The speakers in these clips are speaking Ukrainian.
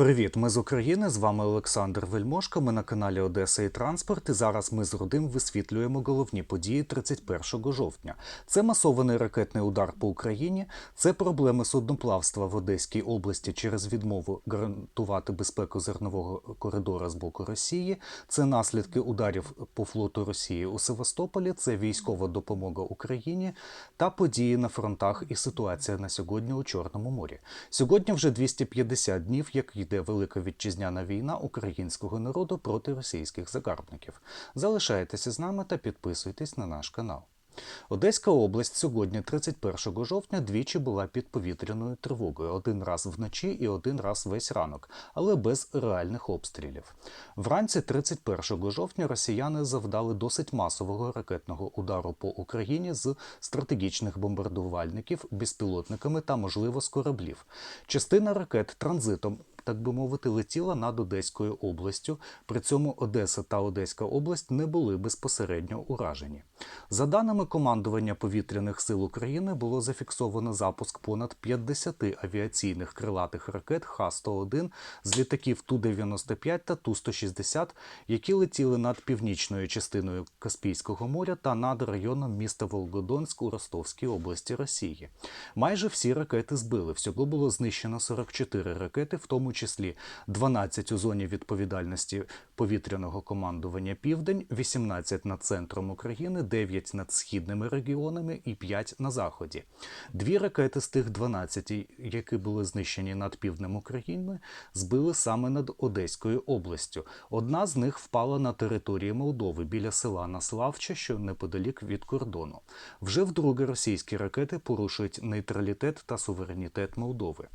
Привіт, ми з України. З вами Олександр Вельмошко. Ми на каналі Одеса і Транспорт. І зараз ми з родим висвітлюємо головні події 31 жовтня. Це масований ракетний удар по Україні, це проблеми судноплавства в Одеській області через відмову гарантувати безпеку зернового коридора з боку Росії. Це наслідки ударів по флоту Росії у Севастополі. Це військова допомога Україні та події на фронтах і ситуація на сьогодні у Чорному морі. Сьогодні вже 250 днів, як йде велика вітчизняна війна українського народу проти російських загарбників. Залишайтеся з нами та підписуйтесь на наш канал. Одеська область сьогодні, 31 жовтня, двічі була під повітряною тривогою. Один раз вночі і один раз весь ранок, але без реальних обстрілів. Вранці 31 жовтня росіяни завдали досить масового ракетного удару по Україні з стратегічних бомбардувальників, безпілотниками та, можливо, з кораблів. Частина ракет транзитом так би мовити, летіла над Одеською областю. При цьому Одеса та Одеська область не були безпосередньо уражені. За даними командування повітряних сил України, було зафіксовано запуск понад 50 авіаційних крилатих ракет Х-101 з літаків Ту-95 та Ту-160, які летіли над північною частиною Каспійського моря та над районом міста Волгодонськ у Ростовській області Росії. Майже всі ракети збили. Всього було знищено 44 ракети, в тому числі 12 у зоні відповідальності повітряного командування Південь, 18 над центром України, 9 над східними регіонами і 5 на заході. Дві ракети з тих 12, які були знищені над півднем України, збили саме над Одеською областю. Одна з них впала на території Молдови біля села Наславче, що неподалік від кордону. Вже вдруге російські ракети порушують нейтралітет та суверенітет Молдови.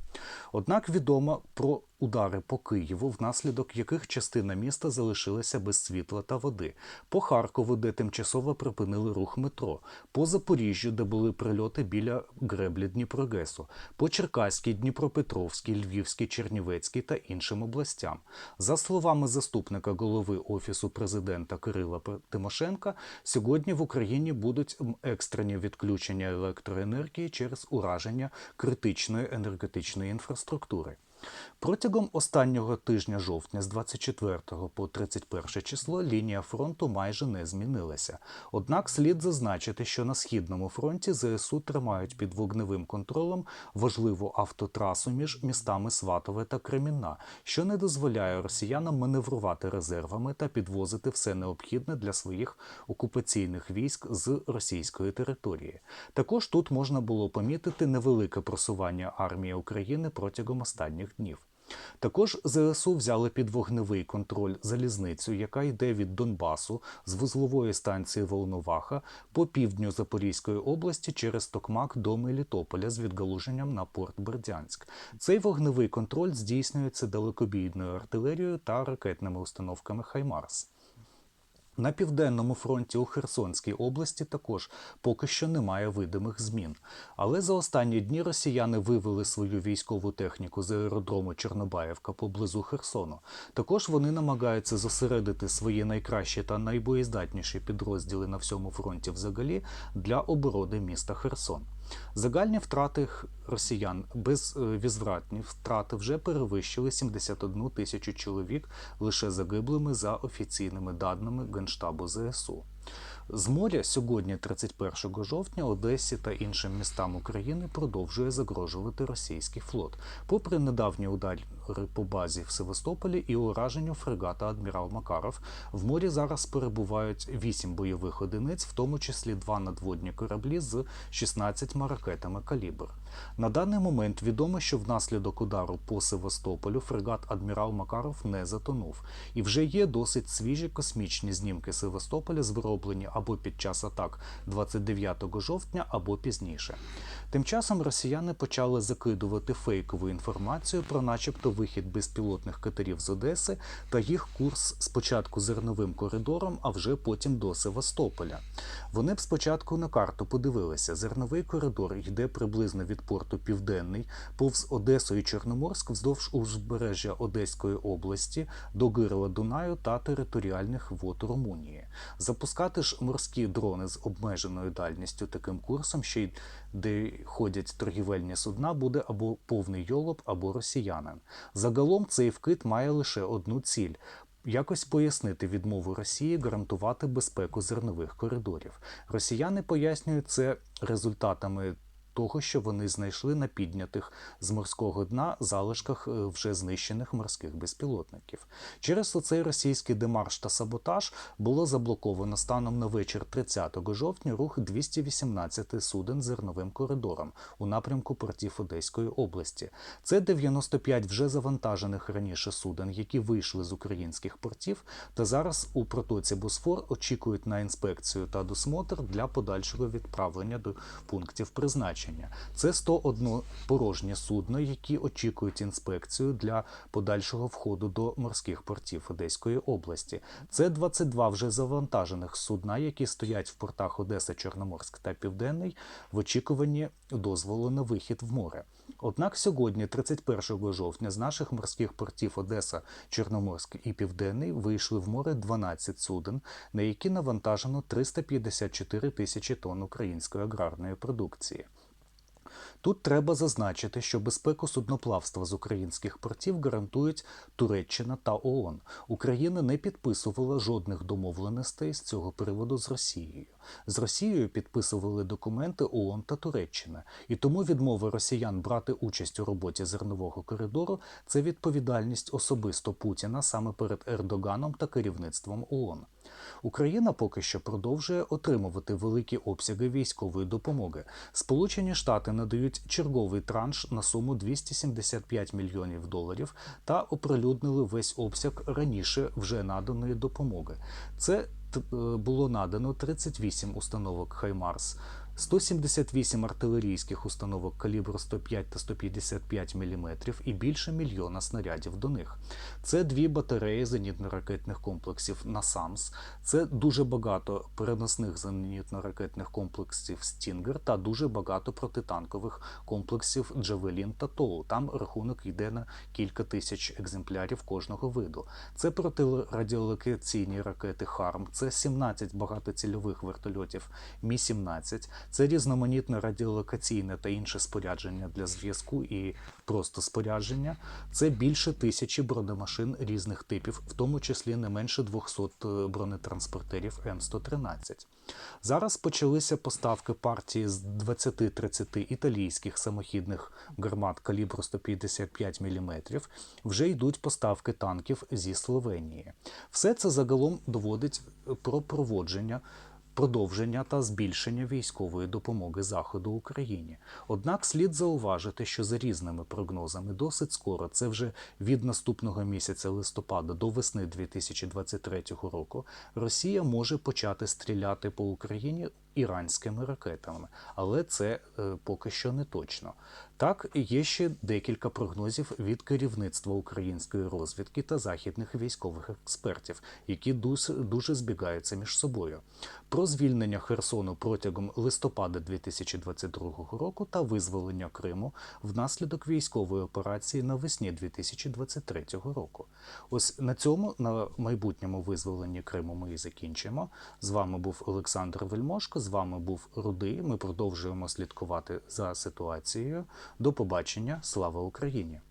Однак відомо про удари по Києву, внаслідок яких частина міста залишилася без світла та води, по Харкову, де тимчасово припинили рух метро, по Запоріжжю, де були прильоти біля греблі Дніпрогесу, по Черкаській, Дніпропетровській, Львівській, Чернівецькій та іншим областям. За словами заступника голови Офісу президента Кирила Тимошенка, сьогодні в Україні будуть екстрені відключення електроенергії через ураження критичної енергетичної інфраструктури. Протягом останнього тижня жовтня з 24 по 31 число лінія фронту майже не змінилася. Однак слід зазначити, що на східному фронті ЗСУ тримають під вогневим контролем важливу автотрасу між містами Сватове та Кремінна, що не дозволяє росіянам маневрувати резервами та підвозити все необхідне для своїх окупаційних військ з російської території. Також тут можна було помітити невелике просування армії України протягом останніх днів. Також ЗСУ взяли під вогневий контроль залізницю, яка йде від Донбасу з вузлової станції Волноваха по півдню Запорізької області через Токмак до Мелітополя з відгалуженням на порт Бердянськ. Цей вогневий контроль здійснюється далекобійною артилерією та ракетними установками Хаймарс. На південному фронті у Херсонській області також поки що немає видимих змін. Але за останні дні росіяни вивели свою військову техніку з аеродрому Чорнобаївка поблизу Херсону. Також вони намагаються зосередити свої найкращі та найбоєздатніші підрозділи на всьому фронті взагалі для оборони міста Херсон. Загальні втрати росіян безвізвратні втрати вже перевищили 71 тисячу чоловік лише загиблими за офіційними даними Генштабу ЗСУ. З моря сьогодні, 31 жовтня, Одесі та іншим містам України продовжує загрожувати російський флот, попри недавні удари по базі в Севастополі і ураженню фрегата Адмірал Макаров. В морі зараз перебувають 8 бойових одиниць, в тому числі два надводні кораблі з 16 ракетами калібр. На даний момент відомо, що внаслідок удару по Севастополю фрегат Адмірал Макаров не затонув, і вже є досить свіжі космічні знімки Севастополя, зроблені або під час атак 29 жовтня, або пізніше. Тим часом росіяни почали закидувати фейкову інформацію про, начебто, вихід безпілотних катерів з Одеси та їх курс спочатку зерновим коридором, а вже потім до Севастополя. Вони б спочатку на карту подивилися. Зерновий коридор йде приблизно від порту Південний, повз Одесу і Чорноморськ вздовж узбережжя Одеської області до Гирила Дунаю та територіальних вод Румунії. Запускати запускати ж морські дрони з обмеженою дальністю таким курсом, ще й де ходять торгівельні судна, буде або повний йолоп, або росіянин. Загалом цей вкид має лише одну ціль. Якось пояснити відмову Росії гарантувати безпеку зернових коридорів. Росіяни пояснюють це результатами того, що вони знайшли на піднятих з морського дна залишках е, вже знищених морських безпілотників. Через оцей російський демарш та саботаж було заблоковано станом на вечір 30 жовтня рух 218 суден зерновим коридором у напрямку портів Одеської області. Це 95 вже завантажених раніше суден, які вийшли з українських портів, та зараз у протоці Босфор очікують на інспекцію та досмотр для подальшого відправлення до пунктів призначення. Це 101 порожнє судно, які очікують інспекцію для подальшого входу до морських портів Одеської області. Це 22 вже завантажених судна, які стоять в портах Одеса, Чорноморськ та Південний в очікуванні дозволу на вихід в море. Однак сьогодні, 31 жовтня, з наших морських портів Одеса, Чорноморськ і Південний вийшли в море 12 суден, на які навантажено 354 тисячі тонн української аграрної продукції. Тут треба зазначити, що безпеку судноплавства з українських портів гарантують Туреччина та ООН. Україна не підписувала жодних домовленостей з цього приводу з Росією. З Росією підписували документи ООН та Туреччина, і тому відмова росіян брати участь у роботі зернового коридору це відповідальність особисто Путіна саме перед Ердоганом та керівництвом ООН. Україна поки що продовжує отримувати великі обсяги військової допомоги. Сполучені Штати надають черговий транш на суму 275 мільйонів доларів та оприлюднили весь обсяг раніше вже наданої допомоги. Це е, було надано 38 установок Хаймарс. 178 артилерійських установок калібру 105 та 155 мм і більше мільйона снарядів до них. Це дві батареї зенітно-ракетних комплексів «Насамс», це дуже багато переносних зенітно-ракетних комплексів «Стінгер» та дуже багато протитанкових комплексів «Джавелін» та «Тоу». Там рахунок йде на кілька тисяч екземплярів кожного виду. Це протирадіолокаційні ракети «Харм», це 17 багатоцільових вертольотів Мі-17, це різноманітне радіолокаційне та інше спорядження для зв'язку і просто спорядження. Це більше тисячі бронемашин різних типів, в тому числі не менше 200 бронетранспортерів М113. Зараз почалися поставки партії з 20-30 італійських самохідних гармат калібру 155 мм. Вже йдуть поставки танків зі Словенії. Все це загалом доводить про проводження продовження та збільшення військової допомоги Заходу Україні. Однак слід зауважити, що за різними прогнозами досить скоро, це вже від наступного місяця листопада до весни 2023 року, Росія може почати стріляти по Україні іранськими ракетами, але це е, поки що не точно. Так, є ще декілька прогнозів від керівництва української розвідки та західних військових експертів, які дуже, збігаються між собою. Про звільнення Херсону протягом листопада 2022 року та визволення Криму внаслідок військової операції навесні 2023 року. Ось на цьому на майбутньому визволенні Криму ми і закінчимо. З вами був Олександр Вельмошко. З вами був Рудий. Ми продовжуємо слідкувати за ситуацією. До побачення. Слава Україні!